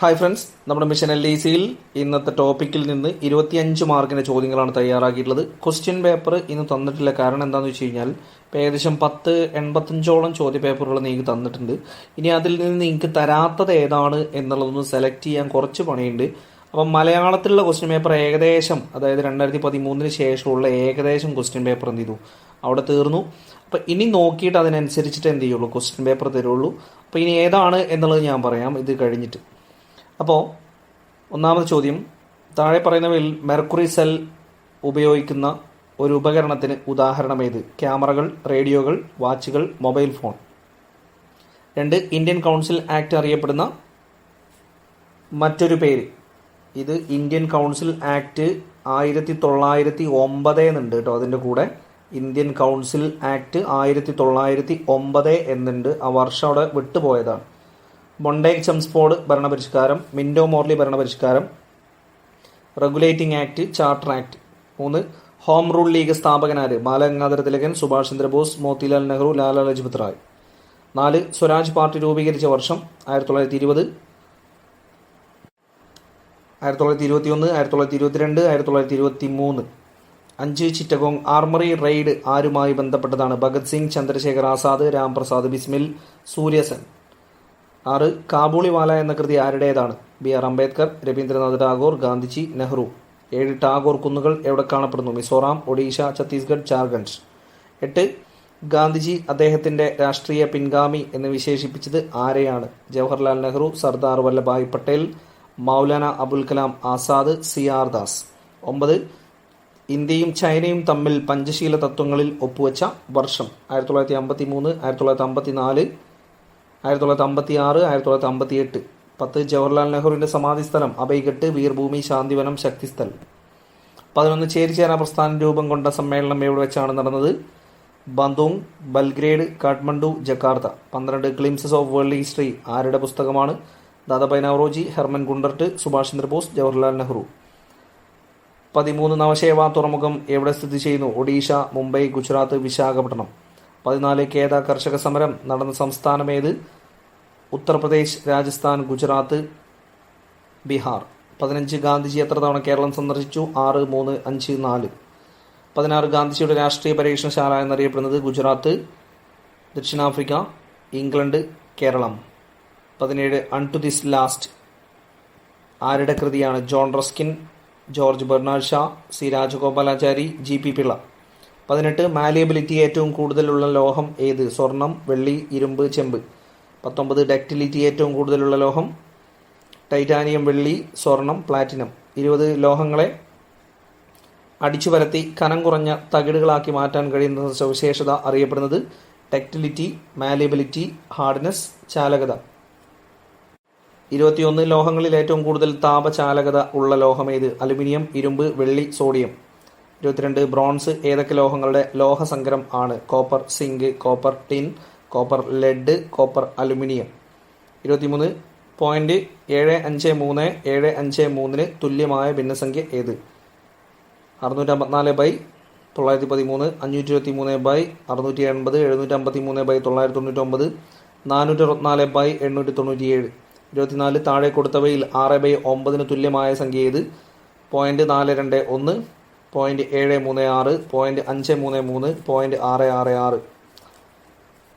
Hi friends നമ്മുടെ mission L E സിയിൽ ഇന്നത്തെ ടോപ്പിക്കിൽ നിന്ന് ഇരുപത്തിയഞ്ച് മാർക്കിന്റെ ചോദ്യങ്ങളാണ് തയ്യാറാക്കിയിട്ടുള്ളത്. ക്വസ്റ്റ്യൻ പേപ്പർ ഇന്ന് തന്നിട്ടില്ല. കാരണം എന്താണെന്ന് വെച്ച് കഴിഞ്ഞാൽ ഏകദേശം പത്ത് എൺപത്തഞ്ചോളം ചോദ്യ പേപ്പറുകൾ നിങ്ങൾക്ക് തന്നിട്ടുണ്ട്. ഇനി അതിൽ നിന്ന് നിങ്ങൾക്ക് തരാത്തത് ഏതാണ് എന്നുള്ളതൊന്ന് സെലക്ട് ചെയ്യാൻ കുറച്ച് പണിയുണ്ട്. അപ്പം മലയാളത്തിലുള്ള ക്വസ്റ്റ്യൻ പേപ്പർ ഏകദേശം അതായത് രണ്ടായിരത്തി പതിമൂന്നിന് ശേഷമുള്ള ഏകദേശം ക്വസ്റ്റ്യൻ പേപ്പർ എന്ത് ചെയ്തു? അവിടെ തീർന്നു. അപ്പം ഇനി നോക്കിയിട്ട് അതിനനുസരിച്ചിട്ട് എന്ത് ചെയ്യുള്ളൂ? ക്വസ്റ്റ്യൻ പേപ്പർ തരുള്ളൂ. അപ്പോൾ ഇനി ഏതാണ് എന്നുള്ളത് ഞാൻ പറയാം. ഇത് കഴിഞ്ഞിട്ട്. അപ്പോൾ ഒന്നാമത് ചോദ്യം താഴെ പറയുന്നവയിൽ മെർക്കുറി സെൽ ഉപയോഗിക്കുന്ന ഒരു ഉപകരണത്തിന് ഉദാഹരണം ഏത് ക്യാമറകൾ റേഡിയോകൾ വാച്ചുകൾ മൊബൈൽ ഫോൺ. രണ്ട് ഇന്ത്യൻ കൗൺസിൽ ആക്ട് അറിയപ്പെടുന്ന മറ്റൊരു പേര്. ഇത് ഇന്ത്യൻ കൗൺസിൽ ആക്ട് ആയിരത്തി തൊള്ളായിരത്തി ഒമ്പത് എന്നുണ്ട് കേട്ടോ അതിന്റെ കൂടെ. ഇന്ത്യൻ കൗൺസിൽ ആക്ട് ആയിരത്തി തൊള്ളായിരത്തി ഒമ്പത് എന്നുണ്ട്. ആ വർഷം അവിടെ വിട്ടുപോയതാണ്. മൊണ്ടേക് ചംസ്ഫോർഡ് ഭരണപരിഷ്കാരം മിൻഡോ മോർലി ഭരണപരിഷ്കാരം റെഗുലേറ്റിംഗ് ആക്ട് ചാർട്ടർ ആക്ട് മൂന്ന് ഹോം റൂൾ ലീഗ് സ്ഥാപകനാര് ബാലഗംഗാധര തിലകൻ സുഭാഷ് ചന്ദ്രബോസ് മോത്തിലാൽ നെഹ്റു ലാലാ ലജ്പത് റായ്. നാല് സ്വരാജ് പാർട്ടി രൂപീകരിച്ച വർഷം ആയിരത്തി തൊള്ളായിരത്തി ഇരുപത് ആയിരത്തി തൊള്ളായിരത്തി ഇരുപത്തി ഒന്ന് ആയിരത്തി തൊള്ളായിരത്തി ഇരുപത്തിരണ്ട് ആയിരത്തി തൊള്ളായിരത്തി ഇരുപത്തി മൂന്ന് അഞ്ച് ചിറ്റഗോങ് ആർമറി റെയ്ഡ് ആരുമായി ബന്ധപ്പെട്ടതാണ് ഭഗത് സിംഗ് ചന്ദ്രശേഖർ ആസാദ് രാംപ്രസാദ് ബിസ്മിൽ സൂര്യസൻ. ആറ് കാബൂളിവാല എന്ന കൃതി ആരുടേതാണ്? B R Ambedkar Rabindranath Tagore Gandhiji Nehru. ഏഴ് ടാഗോർ കുന്നുകൾ എവിടെ കാണപ്പെടുന്നു? മിസോറാം ഒഡീഷ ഛത്തീസ്ഗഡ് ജാർഖണ്ഡ്. എട്ട് ഗാന്ധിജി അദ്ദേഹത്തിന്റെ രാഷ്ട്രീയ പിൻഗാമി എന്ന് വിശേഷിപ്പിച്ചത് ആരെയാണ്? Jawaharlal Nehru Sardar Vallabhbhai Patel Maulana Abul Kalam Azad C R Das. ഒമ്പത് ഇന്ത്യയും ചൈനയും തമ്മിൽ പഞ്ചശീല തത്വങ്ങളിൽ ഒപ്പുവച്ച വർഷം. ആയിരത്തി തൊള്ളായിരത്തി അമ്പത്തി മൂന്ന് ആയിരത്തി തൊള്ളായിരത്തി അമ്പത്തി നാല് ആയിരത്തി തൊള്ളായിരത്തി അമ്പത്തി ആറ് ആയിരത്തി തൊള്ളായിരത്തി അമ്പത്തി എട്ട് പത്ത് ജവഹർലാൽ നെഹ്റുവിന്റെ സമാധി സ്ഥലം അഭയ്ഘട്ട് വീർഭൂമി ശാന്തിവനം ശക്തിസ്ഥൽ പതിനൊന്ന് ചേരിചേര പ്രസ്ഥാന രൂപം കൊണ്ട സമ്മേളനം എവിടെ വെച്ചാണ് നടന്നത്? Bandung Belgrade Kathmandu Jakarta. പന്ത്രണ്ട് ഗ്ലിംസസ് ഓഫ് വേൾഡ് ഹിസ്റ്ററി ആരുടെ പുസ്തകമാണ്? Dadabhai Naoroji Hermann Gundert Subhash Chandrabose Jawaharlal Nehru. പതിമൂന്ന് നവശേവ തുറമുഖം എവിടെ സ്ഥിതി ചെയ്യുന്നു? ഒഡീഷ മുംബൈ ഗുജറാത്ത് വിശാഖപട്ടണം. പതിനാല് കേദ കർഷക സമരം നടന്ന സംസ്ഥാനമേത് ഉത്തർപ്രദേശ് രാജസ്ഥാൻ ഗുജറാത്ത് ബീഹാർ. പതിനഞ്ച് ഗാന്ധിജി എത്ര തവണ കേരളം സന്ദർശിച്ചു? ആറ് മൂന്ന് അഞ്ച് നാല്. പതിനാറ് ഗാന്ധിജിയുടെ രാഷ്ട്രീയ പരീക്ഷണശാല എന്നറിയപ്പെടുന്നത് ഗുജറാത്ത് ദക്ഷിണാഫ്രിക്ക ഇംഗ്ലണ്ട് കേരളം. പതിനേഴ് അൺ ടു ദിസ് ലാസ്റ്റ്. ആരുടെ കൃതിയാണ്? John Ruskin George Bernard Shaw C Rajagopalachari G P Pillai. പതിനെട്ട് മാലിയബിലിറ്റി ഏറ്റവും കൂടുതലുള്ള ലോഹം ഏത്? സ്വർണം വെള്ളി ഇരുമ്പ് ചെമ്പ്. പത്തൊമ്പത് ഡക്റ്റിലിറ്റി ഏറ്റവും കൂടുതലുള്ള ലോഹം ടൈറ്റാനിയം വെള്ളി സ്വർണം പ്ലാറ്റിനം. ഇരുപത് ലോഹങ്ങളെ അടിച്ചു പരത്തി കനം കുറഞ്ഞ തകിടുകളാക്കി മാറ്റാൻ കഴിയുന്ന സവിശേഷത അറിയപ്പെടുന്നത് ടെക്റ്റിലിറ്റി മാലിയബിലിറ്റി ഹാർഡ്നെസ് ചാലകത. ഇരുപത്തിയൊന്ന് ലോഹങ്ങളിൽ ഏറ്റവും കൂടുതൽ താപചാലകത ഉള്ള ലോഹം ഏത്? അലുമിനിയം ഇരുമ്പ് വെള്ളി സോഡിയം. ഇരുപത്തിരണ്ട് ബ്രോൺസ് ഏതൊക്കെ ലോഹങ്ങളുടെ ലോഹസങ്കരം ആണ്? Copper zinc copper tin copper lead copper aluminium. ഇരുപത്തിമൂന്ന് പോയിന്റ് ഏഴ് അഞ്ച് മൂന്ന് ഏഴ് അഞ്ച് മൂന്നിന് തുല്യമായ ഭിന്നസംഖ്യ ഏത്? അറുന്നൂറ്റി അമ്പത്തിനാല് ബൈ തൊള്ളായിരത്തി പതിമൂന്ന് അഞ്ഞൂറ്റി ഇരുപത്തി മൂന്ന് ബൈ അറുന്നൂറ്റി എൺപത് എഴുന്നൂറ്റി അമ്പത്തി മൂന്ന് ബൈ തൊള്ളായിരത്തി തൊണ്ണൂറ്റി ഒമ്പത് നാനൂറ്റി അറുപത്തിനാല് ബൈ എണ്ണൂറ്റി തൊണ്ണൂറ്റി ഏഴ് ഇരുപത്തിനാല് താഴെ കൊടുത്തവയിൽ ആറ് ബൈ ഒമ്പതിന് തുല്യമായ സംഖ്യ ഏത്? പോയിന്റ് നാല് രണ്ട് ഒന്ന് പോയിന്റ് ഏഴ് മൂന്ന് ആറ് പോയിന്റ് അഞ്ച് മൂന്ന് മൂന്ന് പോയിന്റ് ആറ് ആറ് ആറ്.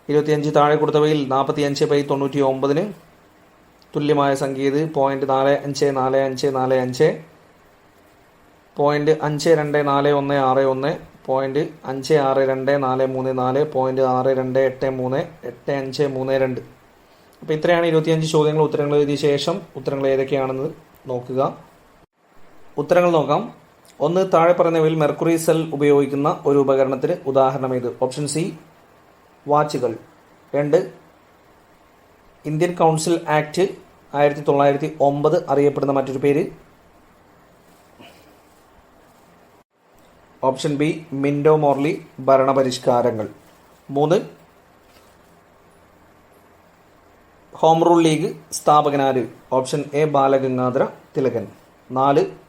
ഇരുപത്തിയഞ്ച് താഴെ കൊടുത്തവയിൽ നാൽപ്പത്തി അഞ്ച് ബൈ തൊണ്ണൂറ്റി ഒമ്പതിന് തുല്യമായ സംഖ്യ ഇത് പോയിന്റ് നാല് അഞ്ച് നാല് അഞ്ച് നാല് അഞ്ച്. പോയിന്റ് അഞ്ച് രണ്ട് നാല് ഒന്ന് ആറ് ഒന്ന്. പോയിന്റ് അഞ്ച് ആറ് രണ്ട് നാല് മൂന്ന് നാല്. പോയിന്റ് ആറ് രണ്ട് എട്ട് മൂന്ന് എട്ട് അഞ്ച് മൂന്ന് രണ്ട്. അപ്പോൾ ഇത്രയാണ് ഇരുപത്തിയഞ്ച് ചോദ്യങ്ങൾ ഉത്തരങ്ങൾ എഴുതിയ ശേഷം ഉത്തരങ്ങൾ ഏതൊക്കെയാണെന്ന് നോക്കുക. ഉത്തരങ്ങൾ നോക്കാം. ഒന്ന് താഴെ പറയുന്നവയിൽ മെർക്കുറി സെൽ ഉപയോഗിക്കുന്ന ഒരു ഉപകരണത്തിന് ഉദാഹരണം ഇത്. ഓപ്ഷൻ സി വാച്ചുകൾ. രണ്ട് ഇന്ത്യൻ കൗൺസിൽ ആക്ട് ആയിരത്തി തൊള്ളായിരത്തി ഒമ്പത് അറിയപ്പെടുന്ന മറ്റൊരു പേര്. ഓപ്ഷൻ ബി മിൻഡോ മോർലി ഭരണപരിഷ്കാരങ്ങൾ. മൂന്ന് home rule league സ്ഥാപകനാര്? Option A Balagangadhara Tilak. നാല്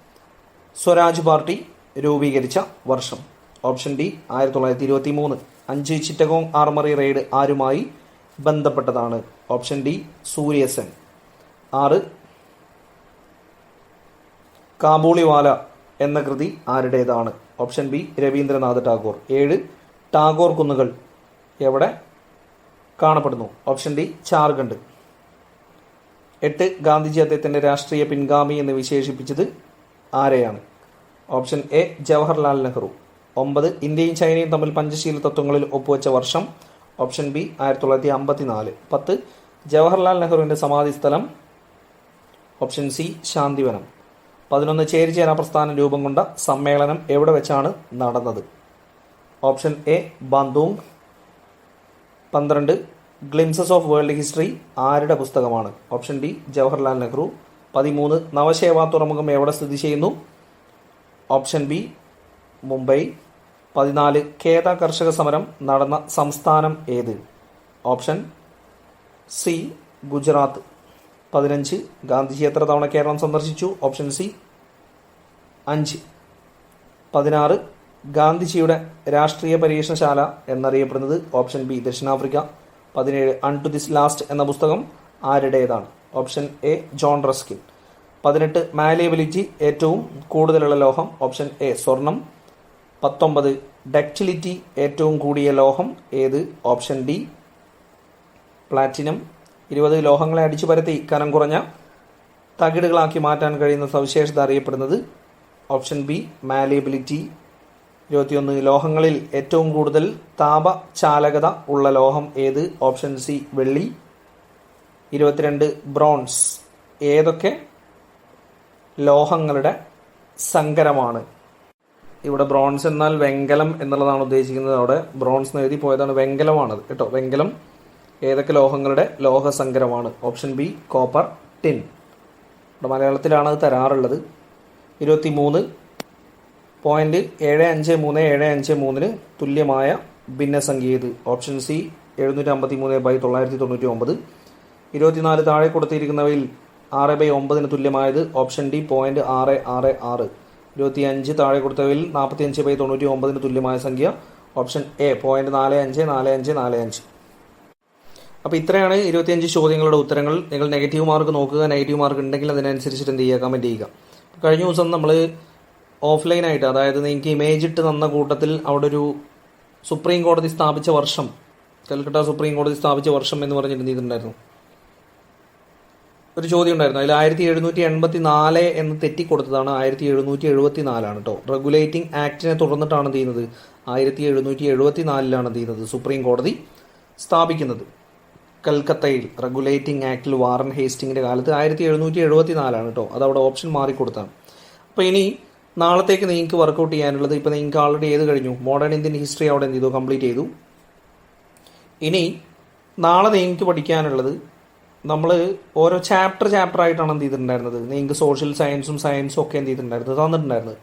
സ്വരാജ് പാർട്ടി രൂപീകരിച്ച വർഷം. ഓപ്ഷൻ ഡി ആയിരത്തി തൊള്ളായിരത്തി ഇരുപത്തി മൂന്ന് അഞ്ച് ചിറ്റഗോങ് ആർമറി റെയ്ഡ് ആരുമായി ബന്ധപ്പെട്ടതാണ്. Option D Surya Sen. ആറ് കാബൂളിവാല എന്ന കൃതി ആരുടേതാണ്? Option B Rabindranath Tagore. ഏഴ് ടാഗോർ കുന്നുകൾ എവിടെ കാണപ്പെടുന്നു? ഓപ്ഷൻ ഡി ജാർഖണ്ഡ് എട്ട് ഗാന്ധിജി അദ്ദേഹത്തിന്റെ രാഷ്ട്രീയ പിൻഗാമി എന്ന് വിശേഷിപ്പിച്ചത് ആരെയാണ്? Option A Jawaharlal Nehru. ഒമ്പത് ഇന്ത്യയും ചൈനയും തമ്മിൽ പഞ്ചശീല തത്വങ്ങളിൽ ഒപ്പുവെച്ച വർഷം. ഓപ്ഷൻ ബി ആയിരത്തി തൊള്ളായിരത്തി അമ്പത്തി നാല് പത്ത് ജവഹർലാൽ നെഹ്റുവിന്റെ സമാധി സ്ഥലം. Option C Shantivan. പതിനൊന്ന് ചേരിചേരാ പ്രസ്ഥാനം രൂപം കൊണ്ട സമ്മേളനം എവിടെ വെച്ചാണ് നടന്നത്? Option A Bandung. പന്ത്രണ്ട് ഗ്ലിംസസ് ഓഫ് വേൾഡ് ഹിസ്റ്ററി ആരുടെ പുസ്തകമാണ്? Option D Jawaharlal Nehru. പതിമൂന്ന് നവശേവാ തുറമുഖം എവിടെ സ്ഥിതി ചെയ്യുന്നു? Option B Mumbai. പതിനാല് ഖേദ കർഷക സമരം നടന്ന സംസ്ഥാനം ഏത്? Option C Gujarat. പതിനഞ്ച് ഗാന്ധിജി എത്ര തവണ കേരളം സന്ദർശിച്ചു. ഓപ്ഷൻ സി അഞ്ച്. പതിനാറ് ഗാന്ധിജിയുടെ രാഷ്ട്രീയ പരീക്ഷണശാല എന്നറിയപ്പെടുന്നത് ഓപ്ഷൻ ബി ദക്ഷിണാഫ്രിക്ക. പതിനേഴ് അൺ ടു ദിസ് ലാസ്റ്റ് എന്ന പുസ്തകം ആരുടേതാണ്? Option A John Ruskin. പതിനെട്ട് മാലേബിലിറ്റി ഏറ്റവും കൂടുതലുള്ള ലോഹം ഓപ്ഷൻ എ സ്വർണം. പത്തൊമ്പത് ഡക്റ്റിലിറ്റി ഏറ്റവും കൂടിയ ലോഹം ഏത്? Option D platinum. ഇരുപത് ലോഹങ്ങളെ അടിച്ചു പരത്തി കനം കുറഞ്ഞ തകിടുകളാക്കി മാറ്റാൻ കഴിയുന്ന സവിശേഷത അറിയപ്പെടുന്നത് ഓപ്ഷൻ ബി മാലേബിലിറ്റി ഇരുപത്തിയൊന്ന് ലോഹങ്ങളിൽ ഏറ്റവും കൂടുതൽ താപചാലകത ഉള്ള ലോഹം ഏത്? ഓപ്ഷൻ സി വെള്ളി. ഇരുപത്തിരണ്ട് ബ്രോൺസ്. ഏതൊക്കെ? ലോഹങ്ങളുടെ സങ്കരമാണ്. ഇവിടെ ബ്രോൺസ് എന്നാൽ വെങ്കലം എന്നുള്ളതാണ് ഉദ്ദേശിക്കുന്നത്. അവിടെ ബ്രോൺസ് എഴുതി പോയതാണ് വെങ്കലമാണത് കേട്ടോ. വെങ്കലം ഏതൊക്കെ ലോഹങ്ങളുടെ ലോഹസങ്കരമാണ്? Option B copper tin. ഇവിടെ മലയാളത്തിലാണ് അത് തരാറുള്ളത്. ഇരുപത്തി മൂന്ന് പോയിന്റ് ഏഴ് അഞ്ച് മൂന്ന് ഏഴ് അഞ്ച് മൂന്നിന് തുല്യമായ ഭിന്നസംഖ്യ ഇത് ഓപ്ഷൻ സി എഴുന്നൂറ്റി അമ്പത്തി മൂന്ന് ബൈ തൊള്ളായിരത്തി തൊണ്ണൂറ്റി ഒമ്പത്. ഇരുപത്തിനാല് താഴെ കൊടുത്തിരിക്കുന്നവയിൽ ആറ് ബൈ ഒമ്പതിന് തുല്യമായത് ഓപ്ഷൻ ഡി പോയിന്റ് ആറ് ആറ് ആറ്. ഇരുപത്തി അഞ്ച് താഴെ കൊടുത്തവയിൽ നാൽപ്പത്തി അഞ്ച് ബൈ തൊണ്ണൂറ്റി ഒമ്പതിന് തുല്യമായ സംഖ്യ. ഓപ്ഷൻ എ പോയിന്റ് നാല് അഞ്ച് നാല് അഞ്ച് നാല് അഞ്ച്. അപ്പോൾ ഇത്രയാണ് ഇരുപത്തിയഞ്ച് ചോദ്യങ്ങളുടെ ഉത്തരങ്ങൾ. നിങ്ങൾ നെഗറ്റീവ് മാർക്ക് നോക്കുക നെഗറ്റീവ് മാർക്ക് ഉണ്ടെങ്കിൽ അതിനനുസരിച്ചിട്ട് എന്ത് ചെയ്യുക? കമന്റ് ചെയ്യുക. കഴിഞ്ഞ ദിവസം നമ്മൾ ഓഫ്ലൈനായിട്ട് അതായത് നിങ്ങൾക്ക് ഇമേജ് ഇട്ട് തന്ന കൂട്ടത്തിൽ അവിടെ ഒരു സുപ്രീം കോടതി സ്ഥാപിച്ച വർഷം കൽക്കട്ട സുപ്രീം കോടതി സ്ഥാപിച്ച വർഷം എന്ന് ചെയ്തിട്ടുണ്ടായിരുന്നു? ഒരു ചോദ്യം ഉണ്ടായിരുന്നു അതിൽ ആയിരത്തി എഴുന്നൂറ്റി എൺപത്തി നാല് എന്ന് തെറ്റി കൊടുത്തതാണ് ആയിരത്തി എഴുന്നൂറ്റി എഴുപത്തി നാലാണ് കേട്ടോ റെഗുലേറ്റിംഗ് ആക്ടിനെ തുടർന്നിട്ടാണ് എന്ത് ചെയ്യുന്നത്? ആയിരത്തി എഴുന്നൂറ്റി എഴുപത്തി നാലിലാണ് എന്ത് ചെയ്യുന്നത്? സുപ്രീം കോടതി സ്ഥാപിക്കുന്നത്. കൽക്കത്തയിൽ റെഗുലേറ്റിംഗ് ആക്ടിൽ വാറൻ ഹേസ്റ്റിങ്ങിന്റെ കാലത്ത് ആയിരത്തി എഴുന്നൂറ്റി എഴുപത്തി നാലാണ് കേട്ടോ അത് അവിടെ ഓപ്ഷൻ മാറിക്കൊടുത്താണ് അപ്പോൾ ഇനി നാളത്തേക്ക് നിങ്ങൾക്ക് വർക്കൗട്ട് ചെയ്യാനുള്ളത് ഇപ്പോൾ നിങ്ങൾക്ക് ആൾറെഡി ഏത് കഴിഞ്ഞു? മോഡേൺ ഇന്ത്യൻ ഹിസ്റ്ററി അവിടെ എന്ത് ചെയ്തു? കംപ്ലീറ്റ് ചെയ്തു. ഇനി നാളെ നിങ്ങൾക്ക് പഠിക്കാനുള്ളത് നമ്മൾ ഓരോ ചാപ്റ്റർ ചാപ്റ്റർ ആയിട്ടാണ് എന്ത് ചെയ്തിട്ടുണ്ടായിരുന്നത്? നിങ്ങൾക്ക് സോഷ്യൽ സയൻസും സയൻസും ഒക്കെ എന്ത് ചെയ്തിട്ടുണ്ടായിരുന്നത്? തന്നിട്ടുണ്ടായിരുന്നത്.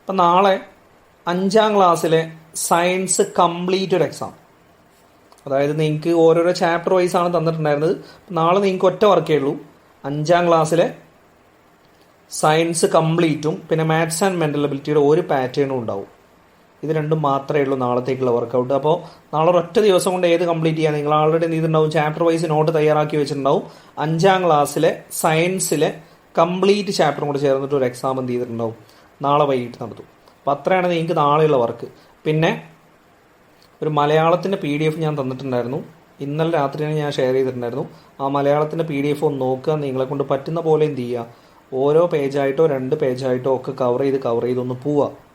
അപ്പം നാളെ അഞ്ചാം ക്ലാസ്സിലെ സയൻസ് കംപ്ലീറ്റ് ഒരു എക്സാം അതായത് നിങ്ങൾക്ക് ഓരോരോ ചാപ്റ്റർ വൈസ് ആണ് തന്നിട്ടുണ്ടായിരുന്നത്. നാളെ നിങ്ങൾക്ക് ഒറ്റ വർക്കേ ഉള്ളൂ അഞ്ചാം ക്ലാസ്സിലെ സയൻസ് കംപ്ലീറ്റും പിന്നെ മാത്സ് ആൻഡ് മെന്റൽ എബിലിറ്റിയുടെ ഒരു പാറ്റേണും ഉണ്ടാവും. ഇത് രണ്ടും മാത്രമേ ഉള്ളൂ നാളത്തേക്കുള്ള വർക്കൗട്ട് അപ്പോൾ നാളെ ഒറ്റ ദിവസം കൊണ്ട് ഏത് കംപ്ലീറ്റ് ചെയ്യാൻ നിങ്ങൾ ആൾറെഡി നീതുണ്ടാവും ചാപ്റ്റർ വൈസ് നോട്ട് തയ്യാറാക്കി വെച്ചിട്ടുണ്ടാവും. അഞ്ചാം ക്ലാസ്സിലെ സയൻസിലെ കംപ്ലീറ്റ് ചാപ്റ്ററും കൂടെ ചേർന്നിട്ട് ഒരു എക്സാം എന്ത് ചെയ്തിട്ടുണ്ടാവും? നാളെ വൈകിട്ട് നടത്തും. അപ്പോൾ അത്രയാണ് നിങ്ങൾക്ക് നാളെയുള്ള വർക്ക് പിന്നെ ഒരു മലയാളത്തിന്റെ പി ഡി എഫ് ഞാൻ തന്നിട്ടുണ്ടായിരുന്നു. ഇന്നലെ രാത്രിയാണ് ഞാൻ ഷെയർ ചെയ്തിട്ടുണ്ടായിരുന്നു. ആ മലയാളത്തിന്റെ പി ഡി എഫ് ഒന്ന് നോക്കുക. നിങ്ങളെ കൊണ്ട് പറ്റുന്ന പോലെ എന്ത് ചെയ്യുക? ഓരോ പേജായിട്ടോ രണ്ട് പേജായിട്ടോ ഒക്കെ കവർ ചെയ്ത് കവർ ചെയ്തൊന്ന് പോവുക.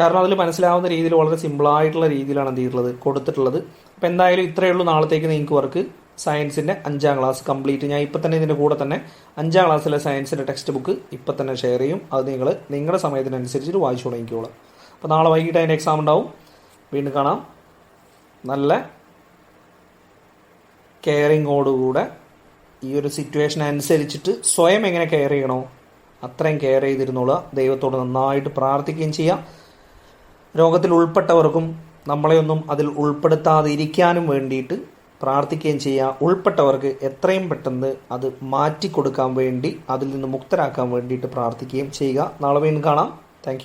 കാരണം അതിൽ മനസ്സിലാവുന്ന രീതിയിൽ വളരെ സിമ്പിളായിട്ടുള്ള രീതിയിലാണ് എന്ത് ചെയ്തിട്ടുള്ളത് കൊടുത്തിട്ടുള്ളത്. അപ്പോൾ എന്തായാലും ഇത്രയേ ഉള്ളൂ നാളത്തേക്ക് നിങ്ങൾക്ക് വർക്ക് സയൻസിന്റെ അഞ്ചാം ക്ലാസ് കംപ്ലീറ്റ് ഞാൻ ഇപ്പം തന്നെ ഇതിന്റെ കൂടെ തന്നെ അഞ്ചാം ക്ലാസ്സിലെ സയൻസിന്റെ ടെക്സ്റ്റ് ബുക്ക് ഇപ്പം തന്നെ ഷെയർ ചെയ്യും. അത് നിങ്ങൾ നിങ്ങളുടെ സമയത്തിനനുസരിച്ചിട്ട് വായിച്ചു തുടങ്ങിക്കോളാം. അപ്പോൾ നാളെ വൈകിട്ട് അതിന്റെ എക്സാം ഉണ്ടാവും. വീണ്ടും കാണാം. നല്ല കെയറിങ്ങോടുകൂടെ ഈ ഒരു സിറ്റുവേഷൻ അനുസരിച്ചിട്ട് സ്വയം എങ്ങനെ കെയർ ചെയ്യണോ അത്രയും കെയർ ചെയ്തിരുന്നോളുക. ദൈവത്തോട് നന്നായിട്ട് പ്രാർത്ഥിക്കുകയും ചെയ്യാം. രോഗത്തിൽ ഉൾപ്പെട്ടവർക്കും നമ്മളെയൊന്നും അതിൽ ഉൾപ്പെടുത്താതിരിക്കാനും വേണ്ടിയിട്ട് പ്രാർത്ഥിക്കുകയും ചെയ്യുക ഉൾപ്പെട്ടവർക്ക് എത്രയും പെട്ടെന്ന് അത് മാറ്റിക്കൊടുക്കാൻ വേണ്ടി അതിൽ നിന്ന് മുക്തരാക്കാൻ വേണ്ടിയിട്ട് പ്രാർത്ഥിക്കുകയും ചെയ്യുക. നാളെ വീണ്ടും കാണാം. താങ്ക്